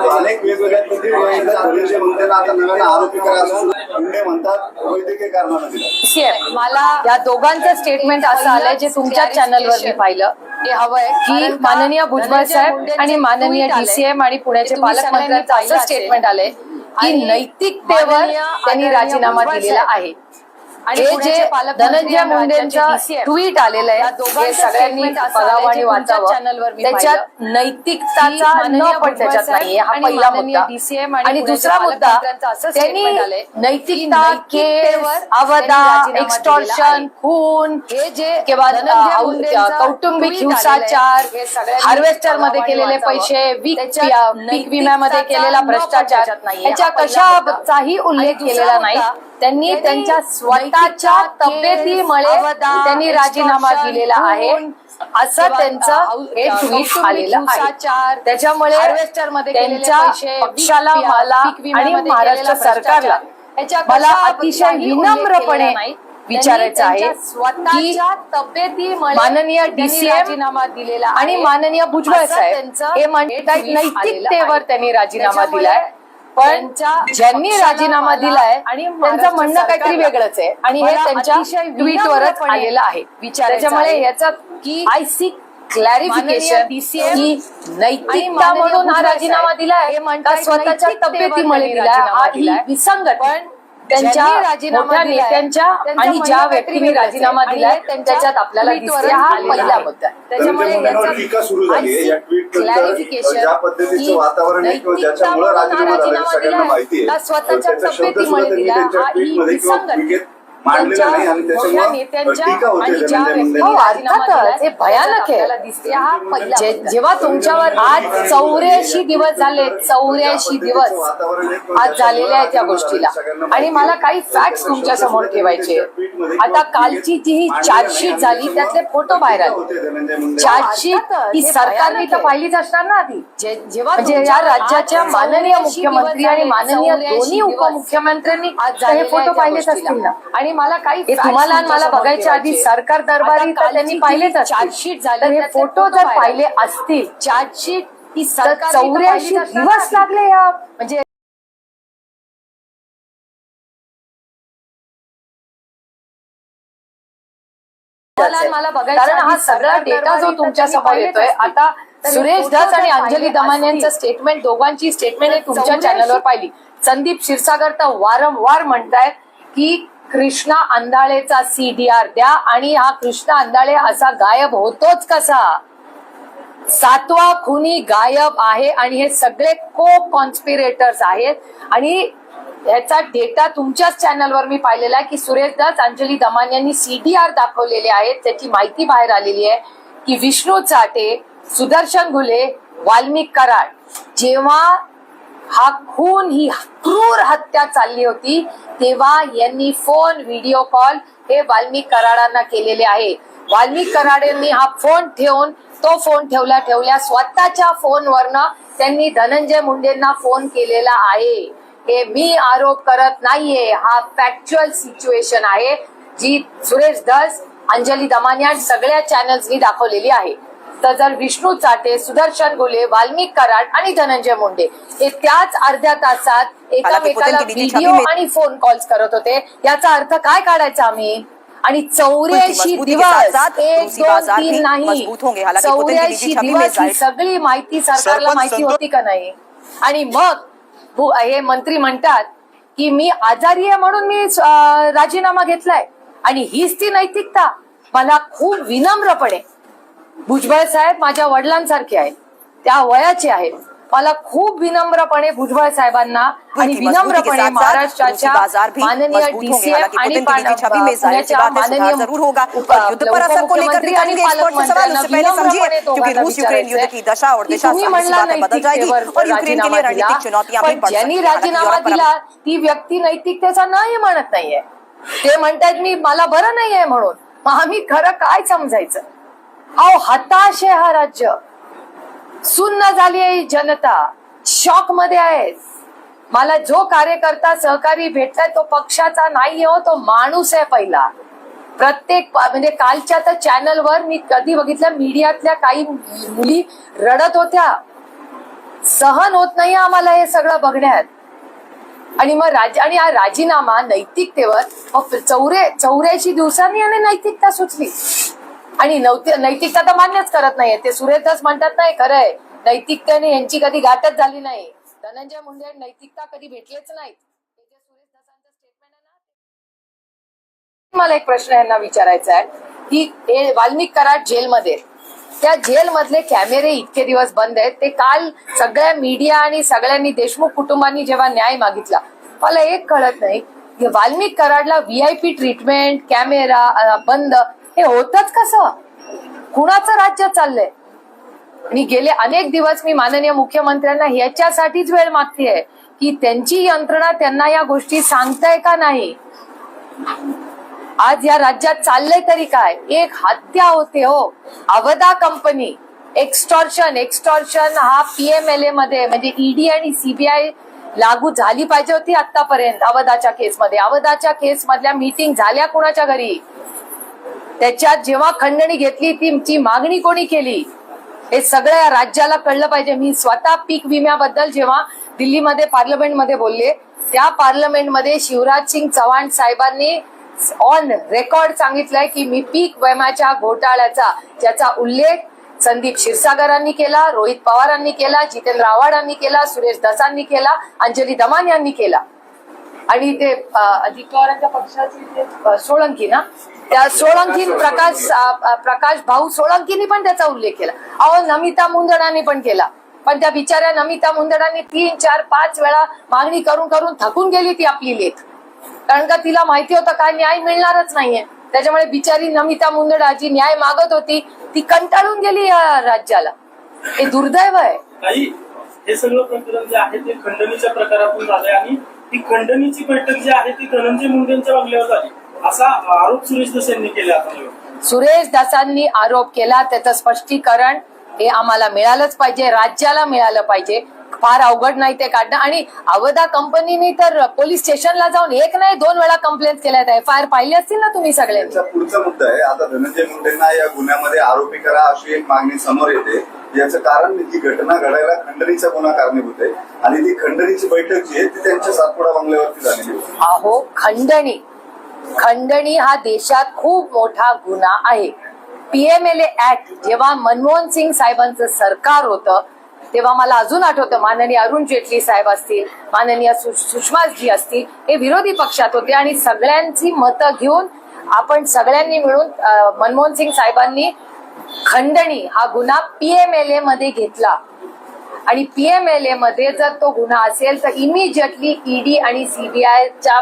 अनेक वेगवेगळ्या आरोपी करा म्हणतात वैद्यकीय कारणानं दिलं DCM. मला या दोघांचं स्टेटमेंट असं आलंय जे तुमच्या चॅनलवर मी पाहिलं. हे हवंय. की माननीय भुजबळ साहेब आणि माननीय डीसीएम आणि पुण्याचे पालकमंत्र्यांचं असं स्टेटमेंट आलंय की नैतिकतेवर त्यांनी राजीनामा दिलेला आहे. आणि हे जे धनंजय मुंडेंचं. ट्विट आलेलं आहे सगळ्यांनी बघावं आणि वाचावं त्याच्यात. नैतिकताचा न पण त्याच्यात नाहीये हा पहिला मुद्दा आणि दुसरा मुद्दा त्यांनी नैतिकता केस अवधा एक्स्टॉर्शन. खून हे जे किंवा कौटुंबिक हिंसाचार हे हार्वेस्टरमध्ये केलेले पैसे पीक विम्यामध्ये केलेला भ्रष्टाचार मुद्दा. कशाचाही उल्लेख केलेला नाही त्यांनी त्यांच्या स्वतःच्या तब्येतीमुळे त्यांनी राजीनामा दिलेला आहे असं त्यांचं हे ट्विट आलेलं आहे त्याच्यामुळे त्यांच्या पक्षाला मला आणि महाराष्ट्र सरकारला मला अतिशय विनम्रपणे. विचारायचं आहे स्वतःच्या तब्येतीमुळे माननीय राजीनामा दिलेला आणि. माननीय भुजबळ साहेब त्यांचं हे म्हणतात नैतिकतेवर. त्यांनी राजीनामा दिलाय पण ज्यांनी राजीनामा दिलाय आणि त्यांचं म्हणणं काहीतरी वेगळंच आहे. आणि हे त्यांच्या ट्विटवरच आलेलं आहे. त्याच्यामुळे याचा की आय सी क्लॅरिफिकेशन आणि नैतिकता म्हणून हा राजीनामा दिलाय हे स्वतःच्या तब्येतीमुळे दिलाय हा ही दिलाय. विसंगत. पण त्यांच्या मोठ्या नेत्यांच्या त्यांचं आणि ज्या व्यक्तींनी. राजीनामा दिलाय त्यांच्या त्याच्यात आपल्याला दिसते हा पहिला आहे. मुद्दा त्याच्यामुळे धनंजय मुंडेंवर याचा टीका सुरू झाली आहे. या ट्विट clarification ज्या पद्धतीचं की वातावरण आहे किंवा ज्याच्यामुळे नैतिकता राजीनामा आहे स्वतःच्या तब्येतीमुळे. त्यांच्या हा ही विसंगत. मांडलेला नाही आणि त्याच्यामुळे टीका होते धनंजय हो, अर्थातच. हे भयानक आहे. आपल्याला दिसते हा पहिला जे- मुद्दा. जेव्हा तुमच्यावर आज चौऱ्याऐंशी दिवस झाले चौऱ्याऐंशी दिवस आज झालेल्या आहेत या गोष्टीला. आणि मला काही फॅक्ट तुमच्यासमोर ठेवायचे. आता कालची जी ही चार्जशीट झाली त्यातले फोटो बाहेर आले चार्जशीट ही सरकारने तर पाहिलीच असणार ना आधी. जे- जेव्हा म्हणजे या राज्याच्या आज माननीय 84 मुख्यमंत्री दिवस आणि झाले, माननीय 84 दोन्ही दिवस उपमुख्यमंत्र्यांनी आज हे झालेल्या फोटो आहेत पाहिलेच गोष्टीला. असतील ना. आणि मला काही तुम्हाला आणि मला बघायच्या आधी. सरकार दरबारी तर त्यांनी पाहिलेच चार्जशीट झाली हे फोटो जर पाहिले. असतील चार्जशीट ही चौऱ्याऐंशी दिवस. लागले या म्हणजे मला आणि कारण हा सगळा डेटा जो तुमच्यासमोर येतोय. आता सुरेश धस आणि अंजली दमान यांचं स्टेटमेंट दोघांची स्टेटमेंट तुमच्या चॅनलवर पाहिली संदीप क्षीरसागर तर वारंवार म्हणतायत की कृष्णा अंधाळेचा सीडीआर द्या आणि हा कृष्णा अंधाळे असा गायब होतोच कसा? सातवा खुनी गायब आहे आणि हे सगळे को कॉन्स्पिरेटर्स आहेत. आणि ह्याचा डेटा तुमच्याच चॅनलवर मी पाहिलेला आहे की सुरेश दास अंजली दमान यांनी सीडीआर दाखवलेले आहेत. त्याची माहिती बाहेर आलेली आहे की विष्णू चाटे सुदर्शन घुले वाल्मिक कराड. जेव्हा हा खून ही क्रूर हत्या चालली होती तेव्हा यांनी फोन व्हिडिओ कॉल हे वाल्मिक कराडांना केलेले आहे. वाल्मिक कराडेंनी हा फोन ठेवून तो फोन ठेवल्या ठेवल्या स्वतःच्या फोनवरनं त्यांनी धनंजय मुंडेंना फोन केलेला आहे. हे मी आरोप करत नाहीये. हा फॅक्च्युअल सिच्युएशन आहे जी सुरेश धस अंजली दमान सगळ्या चॅनल्सनी दाखवलेली आहे. तर जर विष्णू चाटे सुदर्शन गुले वाल्मिक कराड आणि धनंजय मुंडे. हे त्याच अर्ध्या तासात एकामेकाला व्हिडिओ आणि फोन कॉल्स करत होते. याचा अर्थ काय काढायचा आम्ही? आणि चौऱ्याऐंशी दिवस एक दोन तीन नाही. मजबूत होंगे. हालांकि पुतिन की चौऱ्याऐंशी दिवस ही सगळी माहिती सरकारला माहिती होती का नाही? आणि मग हे मंत्री म्हणतात की मी आजारी आहे म्हणून मी राजीनामा घेतलाय. आणि हीच ती नैतिकता. मला खूप विनम्रपणे भुजबळ साहेब माझ्या वडिलांसारखे आहेत. त्या वयाचे आहेत. मला खूप विनम्रपणे भुजबळ साहेबांना आणि विनम्रपणे महाराष्ट्राच्या रूसी बाजार भी माननीय डीसीएम आणि पुतिन की निजी छवि में जाहिर सी पुण्याच्या बात सुधार माननीय जरूर होगा. उप- और युद्ध पर असर को लेकर भी उपमुख्यमंत्री आणि करेंगे एक्सपर्ट से सवाल उससे पहले समझिए विनम्रपणे क्योंकि दोघांना रूस यूक्रेन युद्ध की दशा और की दिशा तुम्ही सारी सी म्हणला बातें बदल जाएगी नैतिकतेवर और यूक्रेन के लिए राजीनामा रणनीतिक दिला. चुनौतियां भी पण बढ़ ज्यांनी राजीनामा दिला ती व्यक्ती नैतिकतेचा नाही म्हणत नाहीये. ते म्हणतात मी मला बरं नाहीये म्हणून. मग आम्ही खरं काय समजायचं? अहो हताश आहे हा राज्य. सुन्न झाली आहे जनता. शॉकमध्ये आहे. मला जो कार्यकर्ता सहकारी भेटलाय तो पक्षाचा नाही हो तो माणूस आहे पहिला. प्रत्येक म्हणजे कालच्या तर चॅनलवर मी कधी बघितलं मीडियातल्या काही मुली रडत होत्या. सहन होत नाही आम्हाला हे सगळं बघण्यात. आणि मग राज आणि हा राजीनामा नैतिकतेवर मग चौरे चौऱ्याऐंशी दिवसांनी आणि नैतिकता सुचली. आणि नैतिकता तर मान्यच करत नाहीये. ते सुरेशदास म्हणतात नाही खरंय. नैतिकतेने यांची कधी गाठच झाली नाही. धनंजय मुंडे नैतिकता कधी भेटलेच नाही. मला एक प्रश्न यांना विचारायचा आहे. की हे वाल्मिक कराड जेलमध्ये त्या जेल मधले कॅमेरे इतके दिवस बंद आहेत. ते काल सगळ्या मीडिया आणि सगळ्यांनी देशमुख कुटुंबांनी जेव्हा न्याय मागितला मला एक कळत नाही. की वाल्मिक कराडला व्हीआयपी ट्रीटमेंट कॅमेरा बंद हे होतच कसं? कुणाचं राज्य चाललंय? आणि गेले अनेक दिवस मी माननीय मुख्यमंत्र्यांना ह्याच्यासाठीच वेळ मागतेय की त्यांची यंत्रणा त्यांना या गोष्टी सांगताय का नाही? आज या राज्यात चाललंय तरी काय? एक हत्या होते हो. अवधा कंपनी एक्स्टॉर्शन एक्स्टॉर्शन हा पीएमएलए मध्ये म्हणजे ईडी आणि सीबीआय लागू झाली पाहिजे होती आतापर्यंत अवधाच्या केसमध्ये अवधाच्या केस मधल्या मीटिंग झाल्या कुणाच्या घरी? त्याच्यात जेव्हा खंडणी घेतली ती मागणी कोणी केली? हे सगळं या राज्याला कळलं पाहिजे. मी स्वतः पीक विम्याबद्दल जेव्हा दिल्लीमध्ये पार्लमेंटमध्ये बोलले त्या पार्लमेंटमध्ये शिवराज सिंग चव्हाण साहेबांनी ऑन रेकॉर्ड सांगितलंय की मी पीक विम्याच्या घोटाळ्याचा ज्याचा उल्लेख संदीप क्षीरसागरांनी केला रोहित पवारांनी केला जितेंद्र आव्हाडांनी केला सुरेश दसांनी केला अंजली दमान यांनी केला. आणि ते अ, पक्षाचे सोळंकी ना त्या सोळंकी प्रकाश प्रकाश भाऊ सोळंकीनी पण त्याचा उल्लेख केला. अहो नमिता मुंदडांनी पण केला. पण त्या बिचाऱ्या नमिता मुंदडाने तीन चार पाच वेळा मागणी करून करून थकून गेली ती आपली लेख. कारण का तिला माहिती होतं काय न्याय मिळणारच नाहीये. त्याच्यामुळे बिचारी नमिता मुंदडा जी न्याय मागत होती ती कंटाळून गेली या राज्याला. हे दुर्दैव आहे. हे सगळं प्रकरण जे आहे ते खंडणीच्या प्रकारातून झालंय आणि ती खंडणीची बैठक जी आहे ती धनंजय मुंडेंच्या बंगल्यावर झाली. असा आरोप सुरेश दास यांनी केला आता. सुरेश दासांनी आरोप केला त्याचं स्पष्टीकरण हे आम्हाला मिळालंच पाहिजे राज्याला मिळालं पाहिजे. फार अवघड नाही ते काढणं. आणि अवधा कंपनीने तर पोलीस स्टेशनला जाऊन एक नाही दोन वेळा कंप्लेंट केल्या एफ आय आर पाहिली असतील ना तुम्ही याचा पुढचा मुद्दा आहे. आता धनंजय मुंडेंना या गुन्ह्यामध्ये आरोपी करा अशी एक मागणी समोर येते. याचं कारण ही घटना घडायला खंडणीचा गुन्हा कारणीभूत आहे. आणि ती खंडणीची बैठक जी आहे ती त्यांच्या सातपुडा बंगल्यावरती झालेली होती. अहो खंडणी. खंडणी हा देशात खूप मोठा गुन्हा आहे. पीएमएलए ऍक्ट जेव्हा मनमोहन सिंग साहेबांचं सरकार होतं तेव्हा मला अजून आठवतं माननीय अरुण जेटली साहेब असतील माननीय सुषमाजी असतील हे विरोधी पक्षात होते आणि सगळ्यांची मतं घेऊन आपण सगळ्यांनी मिळून मनमोहन सिंग साहेबांनी खंडणी हा गुन्हा पीएमएलए मध्ये घेतला. आणि पीएमएलए मध्ये जर तो गुन्हा असेल तर इमिजिएटली ईडी आणि सीबीआयच्या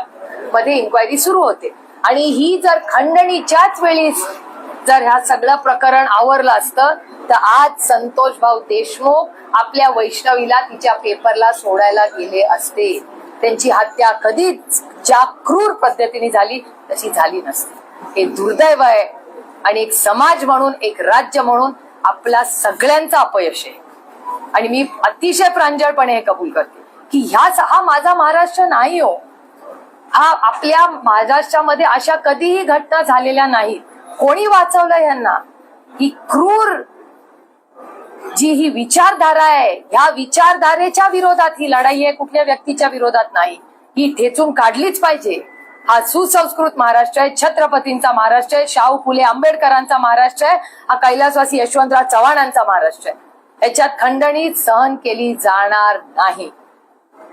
मध्ये इन्क्वायरी सुरू होते. आणि ही जर खंडणीच्याच वेळी जर ह्या सगळं प्रकरण आवरलं असतं तर आज संतोष भाऊ देशमुख आपल्या वैष्णवीला तिच्या पेपरला सोडायला गेले असते. त्यांची हत्या कधीच ज्या क्रूर पद्धतीने झाली तशी झाली नसते. हे दुर्दैव आहे आणि एक समाज म्हणून एक राज्य म्हणून आपला सगळ्यांचा अपयश आहे. आणि मी अतिशय प्रांजळपणे हे कबूल करते की ह्या हा माझा महाराष्ट्र नाही हो. हा आपल्या महाराष्ट्रामध्ये अशा कधीही घटना झालेल्या नाहीत. कोणी वाचवलं यांना ही क्रूर जी ही विचारधारा आहे ह्या विचारधारेच्या विरोधात ही लढाई आहे कुठल्या व्यक्तीच्या विरोधात नाही. ही ठेचून काढलीच पाहिजे. हा सुसंस्कृत महाराष्ट्र आहे छत्रपतींचा महाराष्ट्र आहे शाहू फुले आंबेडकरांचा महाराष्ट्र आहे हा कैलासवासी यशवंतराव चव्हाणांचा महाराष्ट्र आहे. याच्यात खंडणी सहन केली जाणार नाही.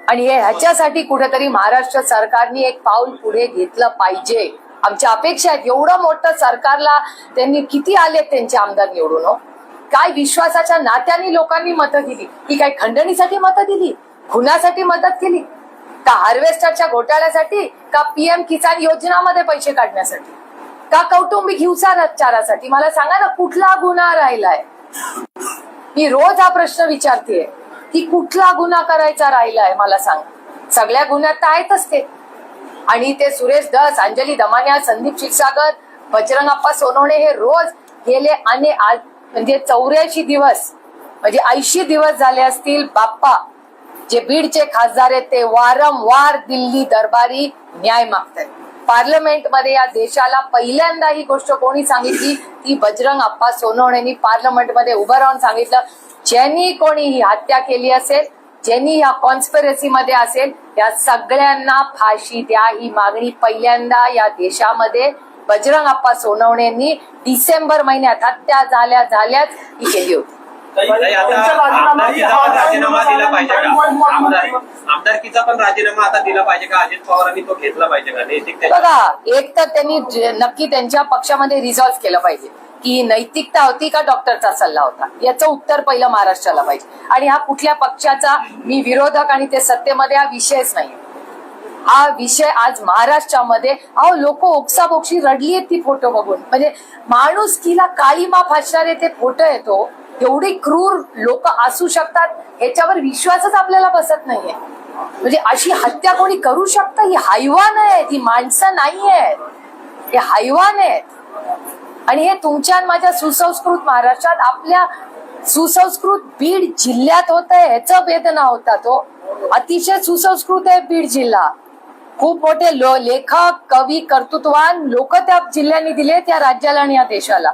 आणि हे ह्याच्यासाठी कुठेतरी महाराष्ट्र सरकारने एक पाऊल पुढे घेतलं पाहिजे. आमच्या अपेक्षा आहेत एवढं मोठं सरकारला त्यांनी किती आले त्यांचे आमदार निवडून हो? काय विश्वासाच्या नात्याने लोकांनी मतं दिली? ही काय खंडणीसाठी मतं दिली? खुनासाठी मदत केली? का हार्वेस्टरच्या घोटाळ्यासाठी? का पीएम किसान योजनामध्ये पैसे काढण्यासाठी? का कौटुंबिक हिंसाचारासाठी? मला सांगा ना कुठला गुन्हा राहिलाय? मी रोज हा प्रश्न विचारतेय. की कुठला गुन्हा करायचा राहिलाय? मला सांग. सगळ्या गुन्ह्यात तर आहेतच ते. आणि ते सुरेश दस अंजली दमानिया संदीप क्षीरसागर बजरंगप्पा सोनवणे हे रोज गेले आणि आज म्हणजे चौऱ्याऐंशी दिवस म्हणजे ऐंशी दिवस झाले असतील बाप्पा. जे बीडचे खासदार आहेत ते वारंवार दिल्ली दरबारी न्याय मागतायत. पार्लमेंटमध्ये या देशाला पहिल्यांदा ही गोष्ट कोणी सांगितली? ती बजरंग अप्पा सोनवणेंनी पार्लमेंटमध्ये उभं राहून सांगितलं. ज्यांनी कोणी ही हत्या केली असेल ज्यांनी या कॉन्स्पिरसी मध्ये असेल या सगळ्यांना फाशी द्या ही मागणी पहिल्यांदा या देशामध्ये बजरंग अप्पा सोनवणेंनी डिसेंबर महिन्यात हत्या झाल्या झाल्याच ही केली होती. ताई, ताई, आता त्यांचा राजीनामा- आमदारकीचा पण राजीनामा दिला पाहिजे का? आमदार झाला. आमदारकीचा पण राजीनामा आता दिला पाहिजे का? अजित पवारांनी तो घेतला पाहिजे का? नैतिक त्याच्या- बघा एक तर त्यांनी नक्की त्यांच्या पक्षामध्ये रिझॉल्व्ह केलं पाहिजे. की नैतिकता होती का डॉक्टरचा सल्ला होता? याचं उत्तर पहिलं महाराष्ट्राला पाहिजे. आणि हा कुठल्या पक्षाचा मी विरोधक आणि ते सत्तेमध्ये हा विषयच नाही हा विषय आज महाराष्ट्रामध्ये अहो लोक ओक्साबोक्षी रडली ती फोटो बघून. म्हणजे माणूस किला काळीमा फासणारे ते फोटो येतो एवढी क्रूर लोक असू शकतात ह्याच्यावर विश्वासच आपल्याला बसत नाहीये. म्हणजे अशी हत्या कोणी करू शकतं? ही हैवान आहेत ही माणसं नाही आहेत हे हैवान आहेत. आणि हे तुमच्या माझ्या सुसंस्कृत महाराष्ट्रात आपल्या सुसंस्कृत बीड जिल्ह्यात होत आहे ह्याच वेदना होता तो हो. अतिशय सुसंस्कृत आहे बीड जिल्हा. खूप मोठे लेखक कवी कर्तृत्वान लोक त्या जिल्ह्यांनी दिले त्या राज्याला आणि या देशाला.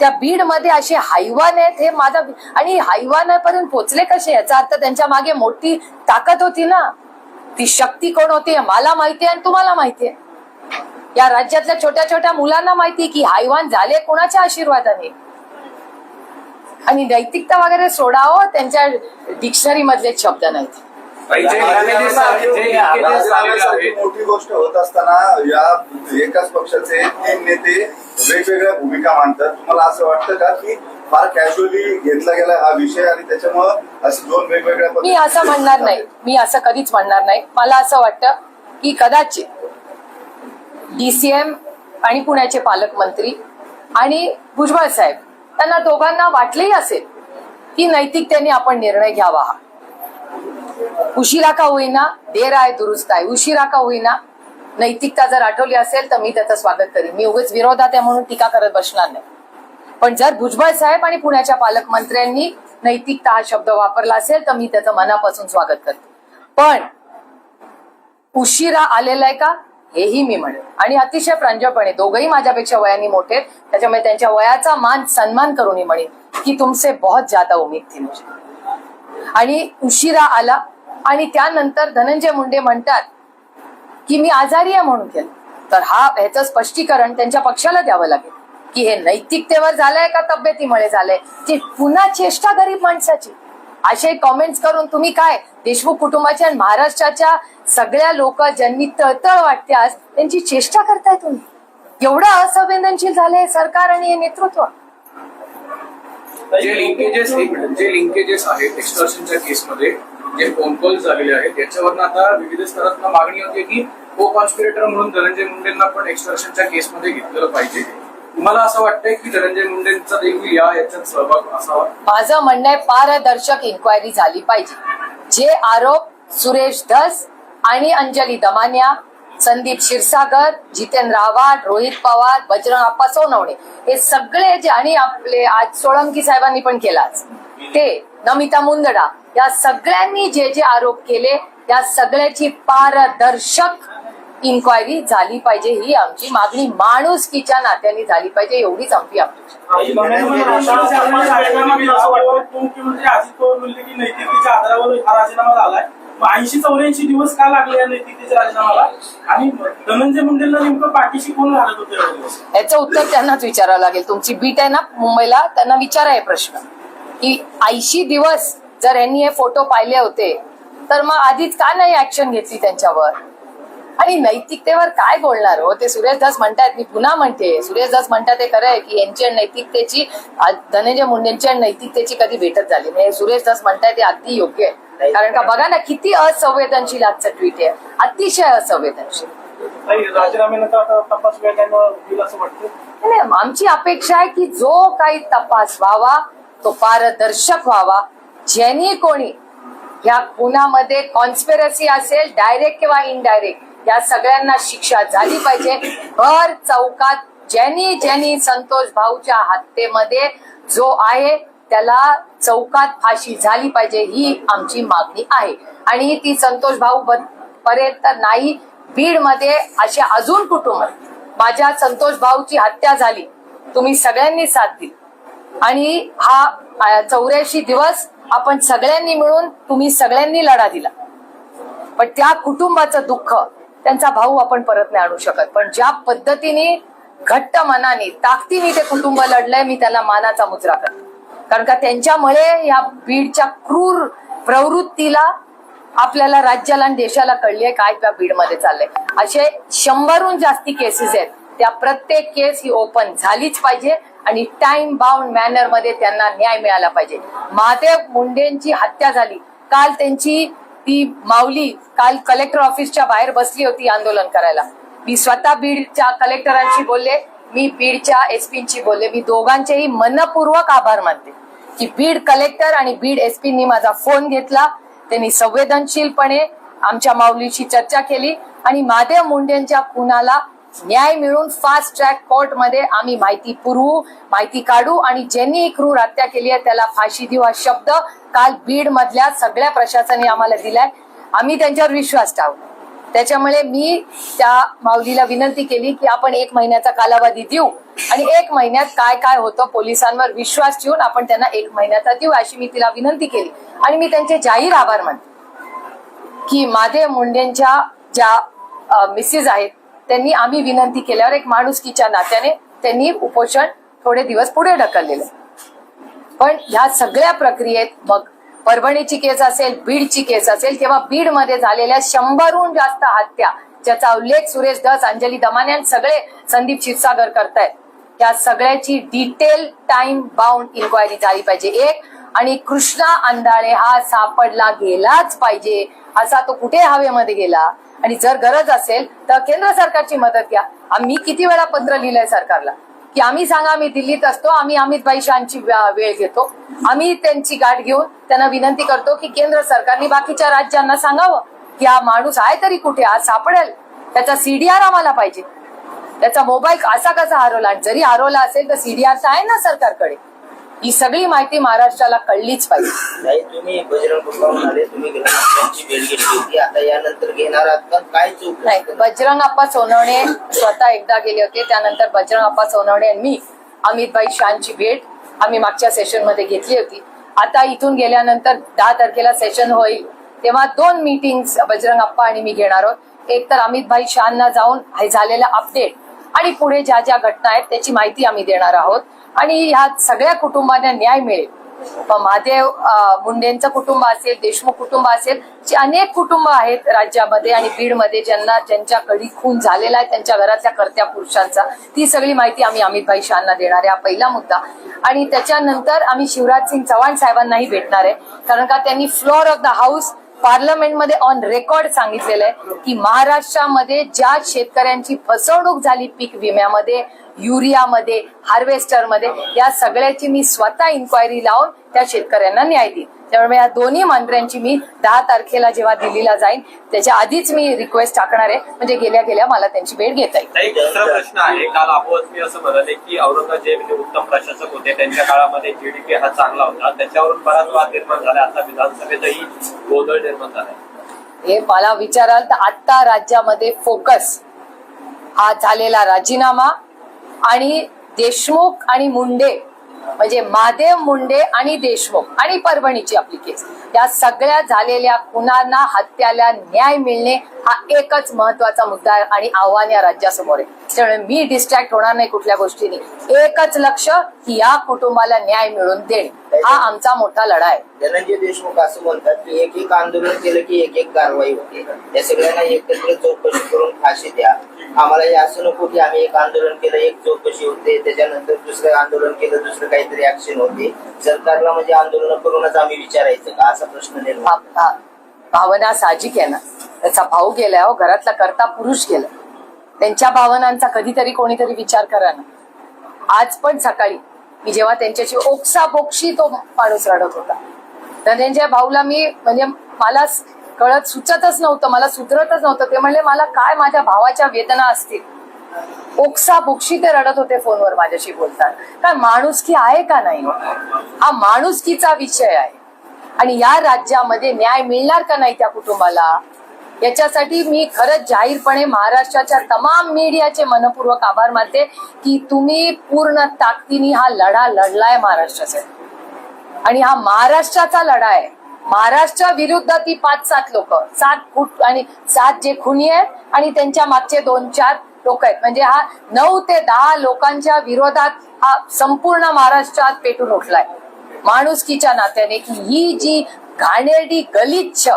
त्या बीडमध्ये असे हायवान आहेत हे माझा आणि हायवानापर्यंत पोचले कसे? याचा अर्थ त्यांच्या मागे मोठी ताकद होती ना. ती शक्ती कोण होती मला माहिती आहे आणि तुम्हाला माहिती आहे. या राज्यातल्या छोट्या छोट्या मुलांना माहिती की हायवान झाले कोणाच्या आशीर्वादाने? आणि नैतिकता वगैरे सोडावं त्यांच्या डिक्शनरी मधले शब्द नाहीत. मोठी गोष्ट होत असताना या एकाच पक्षाचे तीन नेते वेगवेगळ्या भूमिका मांडतात. तुम्हाला असं वाटतं का की फार कॅज्युअली घेतला गेला हा विषय आणि त्याच्यामुळं असं दोन वेगवेगळ्या मी असं म्हणणार नाही. मी असं कधीच म्हणणार नाही. मला असं वाटतं की कदाचित डीसीएम आणि पुण्याचे पालकमंत्री आणि भुजबळ साहेब त्यांना दोघांना वाटलेही असेल की नैतिकतेने आपण निर्णय घ्यावा हा. उशिरा का होईना? देर आहे दुरुस्त आहे. उशिरा का होईना? नैतिकता जर आठवली असेल तर मी त्याचं स्वागत करीन. मी उगाच विरोधात आहे म्हणून टीका करत बसणार नाही. पण जर भुजबळ साहेब आणि पुण्याच्या पालकमंत्र्यांनी नैतिकता हा शब्द वापरला असेल तर मी त्याचं मनापासून स्वागत करते. पण उशिरा आलेला आहे का? हेही मी म्हणेन. आणि अतिशय प्रांजळपणे दोघही माझ्यापेक्षा वयाने मोठे आहेत. त्याच्यामुळे त्यांच्या वयाचा मान सन्मान करूनही म्हणेन की तुमचे बहुत ज्यादा उमेद थी मुझे आणि उशिरा आला आणि त्यानंतर धनंजय मुंडे म्हणतात की मी आजारी आहे म्हणून केलं. तर हा ह्याचं स्पष्टीकरण त्यांच्या पक्षाला द्यावं लागेल. की हे नैतिकतेवर झालंय का तब्येतीमुळे झालंय? की पुन्हा चेष्टा गरीब माणसाची? असे कॉमेंट्स करून तुम्ही काय? देशमुख कुटुंबाच्या आणि महाराष्ट्राच्या सगळ्या लोक ज्यांनी तळतळ वाटते आज त्यांची चेष्टा करताय तुम्ही. एवढं असंवेदनशील झालंय सरकार आणि हे नेतृत्व. जे लिंकेजेस जे लिंकेजेस आहेत एक्स्ट्रॉशनच्या केसमध्ये जे फोन कॉल झालेले आहेत याच्यावरनं आता विविध स्तरात मागणी होती की को कॉन्स्पिरेटर म्हणून धनंजय मुंडेंना पण एक्स्ट्रॉशनच्या केसमध्ये घेतलेलं पाहिजे. तुम्हाला असं वाटतंय की धनंजय मुंडेंचा देखील या याच्यात सहभाग असावा? माझं म्हणणं आहे पारदर्शक इन्क्वायरी झाली पाहिजे. जे आरोप सुरेश धस आणि अंजली दमानिया संदीप क्षीरसागर जितेंद्र आव्हाड रोहित पवार बजरंग आप्पा सोनवणे. हे सगळे जे आणि आपले आज सोळंकी साहेबांनी पण केलाच. ते नमिता मुंदडा या सगळ्यांनी जे जे आरोप केले त्या सगळ्याची पारदर्शक इन्क्वायरी झाली पाहिजे ही आमची मागणी. माणुसकीच्या नात्याने झाली पाहिजे एवढीच आमची अपेक्षा. मग ऐंशी चौऱ्याऐंशी दिवस का लागले या नैतिकतेच्या राजीनामाला? आणि धनंजय नेमकं पाठीशी कोण घालत होते याचं उत्तर त्यांनाच विचारावं लागेल. तुमची बीट आहे ना मुंबईला त्यांना विचारा हे प्रश्न. की ऐंशी दिवस जर यांनी हे फोटो पाहिले होते तर मग आधीच का नाही ऍक्शन घेतली त्यांच्यावर? आणि नैतिकतेवर काय बोलणार हो? ते सुरेश दास म्हणतात मी पुन्हा म्हणते सुरेश दास म्हणतात ते खरं आहे की यांची आणि नैतिकतेची धनंजय मुंडेंची आणि नैतिकतेची कधी भेटत झाली नाही. सुरेश दास म्हणताय ते अगदी योग्य आहे. कारण का बघा ना किती असंवेदनशील आजचं ट्विट आहे. अतिशय असंवेदनशील. ताई, राजीनाम्यानंतर आता तपास वेगानं होईल असं वाटतं. नाही, आमची अपेक्षा आहे की जो काही तपास व्हावा तो पारदर्शक व्हावा. ज्यांनी कोणी या खुनामध्ये कॉन्स्पिरसी असेल डायरेक्ट किंवा इनडायरेक्ट या सगळ्यांना शिक्षा झाली पाहिजे. भर चौकात ज्यांनी ज्यांनी संतोष भाऊच्या हत्येमध्ये जो आहे त्याला चौकात फाशी झाली पाहिजे ही आमची मागणी आहे. आणि ती संतोष भाऊ पर्यंत नाही बीडमध्ये असे अजून कुटुंब. माझ्या संतोष भाऊची हत्या झाली. तुम्ही सगळ्यांनी साथ दिली. आणि हा चौऱ्याऐंशी दिवस आपण सगळ्यांनी मिळून तुम्ही सगळ्यांनी लढा दिला. पण त्या कुटुंबाचं दुःख त्यांचा भाऊ आपण परत नाही आणू शकत. पण ज्या पद्धतीने घट्ट मनाने ताकदीने ते कुटुंब लढलंय मी त्यांना मानाचा मुजरा करतो. कारण का त्यांच्यामुळे या बीडच्या क्रूर प्रवृत्तीला आपल्याला राज्याला आणि देशाला कळली आहे काय त्या बीडमध्ये चाललंय. असे शंभरहून जास्ती केसेस आहेत. त्या प्रत्येक केस ही ओपन झालीच पाहिजे आणि टाइम बाउंड मॅनरमध्ये त्यांना न्याय मिळाला पाहिजे. महादेव मुंडेंची हत्या झाली. काल त्यांची ती माऊली काल कलेक्टर ऑफिसच्या बाहेर बसली होती आंदोलन करायला. मी स्वतः बीडच्या कलेक्टरांशी बोलले मी बीडच्या एसपींशी बोलले. मी दोघांचेही मनपूर्वक आभार मानते की बीड कलेक्टर आणि बीड एसपींनी माझा फोन घेतला. त्यांनी संवेदनशीलपणे आमच्या माऊलीशी चर्चा केली आणि महादेव मुंडेंच्या खुनाला न्याय मिळून फास्ट ट्रॅक कोर्टमध्ये आम्ही माहिती पुरवू माहिती काढू आणि ज्यांनी क्रूर हत्या केली आहे त्याला फाशी देऊ हा शब्द काल बीड मधल्या सगळ्या प्रशासनाने आम्हाला दिलाय. आम्ही त्यांच्यावर विश्वास टाकू त्याच्यामुळे मी त्या माऊलीला विनंती केली की आपण एक महिन्याचा कालावधी देऊ आणि एक महिन्यात काय काय होतं पोलिसांवर विश्वास ठेवून आपण त्यांना एक महिन्याचा देऊ अशी मी तिला विनंती केली. आणि मी त्यांचे जाहीर आभार मानते की माधे मुंडेंच्या ज्या मिसेस आहेत त्यांनी आम्ही विनंती केल्यावर एक माणुसकीच्या नात्याने त्यांनी उपोषण थोडे दिवस पुढे ढकललेलं. पण ह्या सगळ्या प्रक्रियेत मग परभणीची केस असेल बीडची केस असेल किंवा बीडमध्ये झालेल्या शंभरहून जास्त हत्या ज्याचा उल्लेख सुरेश दस अंजली दमाने आणि सगळे संदीप क्षीरसागर करतायत. त्या सगळ्याची डिटेल टाइम बाउंड इन्क्वायरी झाली पाहिजे एक. आणि कृष्णा अंधाळे हा सापडला गेलाच पाहिजे. असा तो कुठे हवेमध्ये गेला? आणि जर गरज असेल तर केंद्र सरकारची मदत घ्या. आम्ही किती वेळा पत्र लिहिलंय सरकारला? की आम्ही सांगा आम्ही दिल्लीत असतो आम्ही अमित भाई शांची वेळ घेतो. आम्ही त्यांची गाठ घेऊन त्यांना विनंती करतो की केंद्र सरकारने बाकीच्या राज्यांना सांगावं की हा माणूस आहे तरी कुठे आज सापडेल. त्याचा सीडीआर आम्हाला पाहिजे. त्याचा मोबाईल असा कसा हरवला? जरी हरवला असेल तर सीडीआर आहे ना सरकारकडे. ही सगळी माहिती महाराष्ट्राला कळलीच पाहिजे. नाही तुम्ही बजरंग तुम्ही भेट घेतली होती. आता यानंतर घेणार आहात का? काय चूक नाही बजरंग अप्पा सोनवणे स्वतः एकदा गेले होते. त्यानंतर बजरंग अप्पा सोनवणे आणि मी अमितभाई शानची भेट आम्ही मागच्या सेशनमध्ये घेतली होती. आता इथून गेल्यानंतर दहा तारखेला सेशन होईल. तेव्हा दोन मीटिंग बजरंग अप्पा आणि मी घेणार आहोत. एक तर अमितभाई शानना जाऊन हे झालेला अपडेट आणि पुढे ज्या ज्या घटना आहेत त्याची माहिती आम्ही देणार आहोत. आणि ह्या सगळ्या कुटुंबांना न्याय मिळेल. महादेव मुंडेंचं कुटुंब असेल देशमुख कुटुंब असेल जे अनेक कुटुंब आहेत राज्यामध्ये आणि बीडमध्ये ज्यांना ज्यांच्या कडी खून झालेला आहे त्यांच्या घरातल्या कर्त्या पुरुषांचा ती सगळी माहिती आम्ही अमितभाई शहाना देणार आहे. हा पहिला मुद्दा. आणि त्याच्यानंतर आम्ही शिवराज सिंग चव्हाण साहेबांनाही भेटणार आहे. कारण का त्यांनी फ्लोअर ऑफ द हाऊस पार्लमेंटमध्ये ऑन रेकॉर्ड सांगितलेलं आहे की महाराष्ट्रामध्ये ज्या शेतकऱ्यांची फसवणूक झाली पीक विम्यामध्ये युरियामध्ये हार्वेस्टरमध्ये या सगळ्याची मी स्वतः इन्क्वायरी लावून त्या शेतकऱ्यांना न्याय देईन. त्यामुळे या दोन्ही मंत्र्यांची मी दहा तारखेला जेव्हा दिल्लीला जाईन त्याच्या आधीच मी रिक्वेस्ट टाकणार आहे. म्हणजे गेल्या गेल्या मला त्यांची भेट घेता येईल. नाही दुसरा प्रश्न आहे. काल अपोज मी असं म्हणाले की औरंगजेब हे उत्तम प्रशासक होते. त्यांच्या काळामध्ये जीडीपी हा चांगला होता. त्याच्यावरून बराच वाद निर्माण झाला. आता विधानसभेतही गोंधळ निर्माण झालाय हे मला विचाराल तर आता राज्यामध्ये फोकस हा झालेला राजीनामा आणि देशमुख आणि मुंडे म्हणजे महादेव मुंडे आणि देशमुख आणि परभणीची आपली केस या सगळ्या झालेल्या खुनांना हत्याला न्याय मिळणे हा एकच महत्त्वाचा मुद्दा आहे आणि आव्हान या राज्यासमोर आहे. त्यामुळे मी डिस्ट्रॅक्ट होणार नाही कुठल्या गोष्टीने. एकच लक्ष की या कुटुंबाला न्याय मिळवून देणे हा आमचा मोठा लढा आहे. धनंजय देशमुख असं म्हणतात की एक एक आंदोलन केलं की एक एक कारवाई होते. या सगळ्यांना एकत्र चौकशी करून फाशी द्या. आम्हाला हे असं नको की आम्ही एक आंदोलन केलं एक चौकशी होते. त्याच्यानंतर दुसरं आंदोलन केलं दुसरं काहीतरी ऍक्शन होते. सरकारला म्हणजे आंदोलन करूनच आम्ही विचारायचं का? असा प्रश्न निर्माण भावना साहजिक आहे ना. त्याचा भाऊ गेलाय हो घरातला करता पुरुष गेला त्यांच्या भावनांचा कधीतरी कोणीतरी विचार करा ना. आज पण सकाळी मी जेव्हा त्यांच्याशी ओक्सा बोक्षी तो माणूस रडत होता. तर त्यांच्या भाऊला मी म्हणजे मला कळत सुचतच नव्हतं मला सुधरतच नव्हतं. ते म्हणले मला काय माझ्या भावाच्या वेदना असतील? ओक्सा बोक्षी ते रडत होते फोनवर माझ्याशी बोलतात काय माणुसकी आहे का नाही हो? हा माणुसकीचा विषय आहे. आणि या राज्यामध्ये न्याय मिळणार का नाही त्या कुटुंबाला? याच्यासाठी मी खरंच जाहीरपणे महाराष्ट्राच्या तमाम मीडियाचे मनपूर्वक आभार मानते की तुम्ही पूर्ण ताकदीने हा लढा लढलाय महाराष्ट्रासाठी आणि हा महाराष्ट्राचा लढा आहे. महाराष्ट्रा विरुद्ध ती पाच सात लोक सात फूट आणि सात जे खुनी आहेत आणि त्यांच्या मागचे दोन चार लोक आहेत. म्हणजे हा नऊ ते दहा लोकांच्या विरोधात हा संपूर्ण महाराष्ट्रात पेटून उठलाय. माणुसकीच्या नात्याने की ही जी घाणेरडी गलिच्छ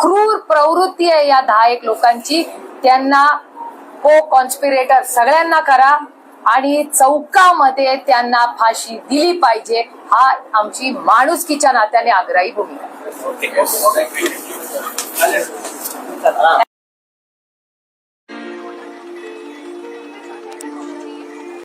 क्रूर प्रवृत्ती आहे या दहा एक लोकांची त्यांना को कॉन्स्पिरेटर सगळ्यांना करा आणि चौकामध्ये त्यांना फाशी दिली पाहिजे हा आमची माणुसकीच्या नात्याने आग्रही भूमिका.